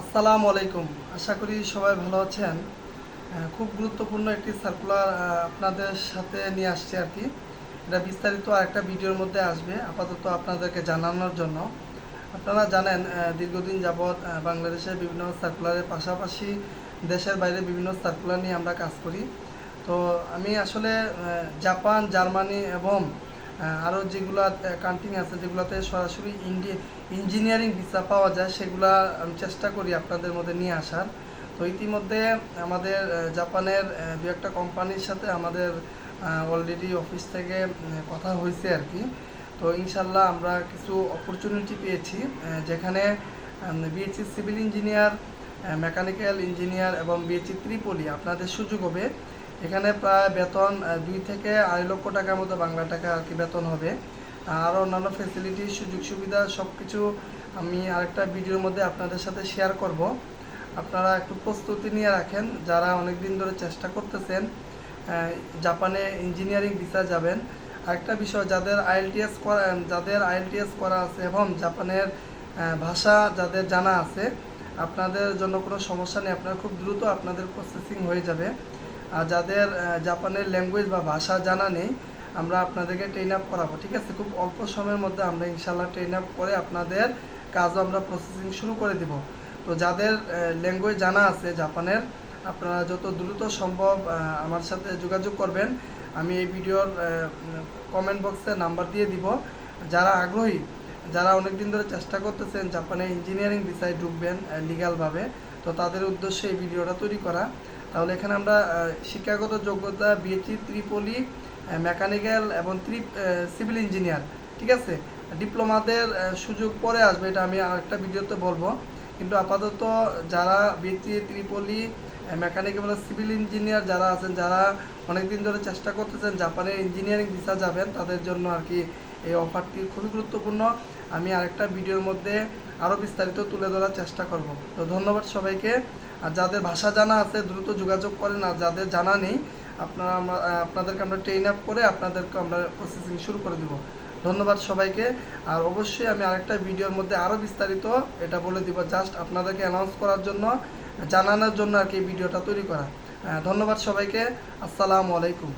আসসালামু আলাইকুম। আশা করি সবাই ভালো আছেন। খুব গুরুত্বপূর্ণ একটি সার্কুলার আপনাদের সাথে নিয়ে আসছি আর কি। এটা বিস্তারিত আরেকটা ভিডিওর মধ্যে আসবে, আপাতত আপনাদেরকে জানানোর জন্য। আপনারা জানেন দীর্ঘদিন যাবৎ বাংলাদেশের বিভিন্ন সার্কুলারের পাশাপাশি দেশের বাইরে বিভিন্ন সার্কুলার নিয়ে আমরা কাজ করি। তো আমি আসলে জাপান, জার্মানি এবং আরও যেগুলো কান্ট্রি আছে, যেগুলোতে সরাসরি ইন্ডি ইঞ্জিনিয়ারিং ভিসা পাওয়া যায়, সেগুলা আমি চেষ্টা করি আপনাদের মধ্যে নিয়ে আসার। তো ইতিমধ্যে আমাদের জাপানের দু একটা কোম্পানির সাথে আমাদের অলরেডি অফিস থেকে কথা হয়েছে আর কি। তো ইনশাল্লাহ আমরা কিছু অপরচুনিটি পেয়েছি যেখানে BSc civil engineer mechanical engineer এবং বিএসসি ত্রিপলি, আপনাদের সুযোগ হবে। এখানে প্রায় বেতন দুই থেকে আড়াই লক্ষ টাকার মতো বাংলা টাকা আর কি বেতন হবে। আর অন্যান্য ফেসিলিটি সুযোগ সুবিধা সব কিছু আমি আরেকটা ভিডিওর মধ্যে আপনাদের সাথে শেয়ার করব। আপনারা একটু প্রস্তুতি নিয়ে রাখেন, যারা অনেক দিন ধরে চেষ্টা করতেছেন জাপানে ইঞ্জিনিয়ারিং ভিসা যাবেন। আরেকটা বিষয়, যাদের আইএলটিএস করা, যাদের আইএলটিএস করা আছে এবং জাপানের ভাষা যাদের জানা আছে, আপনাদের জন্য কোনো সমস্যা নেই, আপনার খুব দ্রুত আপনাদের প্রসেসিং হয়ে যাবে। আর যাদের জাপানের ল্যাঙ্গুয়েজ বা ভাষা জানা নেই, আমরা আপনাদেরকে ট্রেন আপ করাবো, ঠিক আছে? খুব অল্প সময়ের মধ্যে আমরা ইনশাল্লাহ ট্রেন আপ করে আপনাদের কাজও আমরা প্রসেসিং শুরু করে দিব। তো যাদের ল্যাঙ্গুয়েজ জানা আছে জাপানের, আপনারা যত দ্রুত সম্ভব আমার সাথে যোগাযোগ করবেন। আমি এই ভিডিওর কমেন্ট বক্সে নাম্বার দিয়ে দিব। যারা আগ্রহী, যারা অনেক দিন ধরে চেষ্টা করতেছেন জাপানে ইঞ্জিনিয়ারিং বিষয়ে ঢুকবেন লিগালভাবে তো তাদের উদ্দেশ্যে এই ভিডিওটা তৈরি করা। তাহলে এখানে আমরা শিক্ষাগত যোগ্যতা বিএসসি ত্রিপলি মেকানিক্যাল এবং ত্রি সিভিল ইঞ্জিনিয়ার ঠিক আছে? ডিপ্লোমাদের সুযোগ পরে আসবে, এটা আমি আরেকটা ভিডিওতে বলব। কিন্তু আপাতত যারা বিএসসি ত্রিপলি মেকানিক এবং সিভিল ইঞ্জিনিয়ার যারা আছেন, যারা অনেক দিন ধরে চেষ্টা করতেছেন জাপানের ইঞ্জিনিয়ারিং ভিসা যাবেন, তাদের জন্য আর কি এই অফারটি খুবই গুরুত্বপূর্ণ। আমি আরেকটা ভিডিওর মধ্যে আরও বিস্তারিত তুলে ধরার চেষ্টা করব। তো ধন্যবাদ সবাইকে। আর যাদের ভাষা জানা আছে, দ্রুত যোগাযোগ করেন। আর যাদের জানা নেই, আপনারা আমরা আপনাদেরকে আমরা ট্রেন আপ করে আপনাদেরকে আমরা প্রসেসিং শুরু করে দিব। ধন্যবাদ সবাইকে। আর অবশ্যই আমি আরেকটা ভিডিওর মধ্যে আরও বিস্তারিত এটা বলে দিব জাস্ট আপনাদেরকে অ্যানাউন্স করার জন্য, জানানোর জন্য আর কি ভিডিওটা তৈরি করা। ধন্যবাদ সবাইকে। আসসালামু আলাইকুম।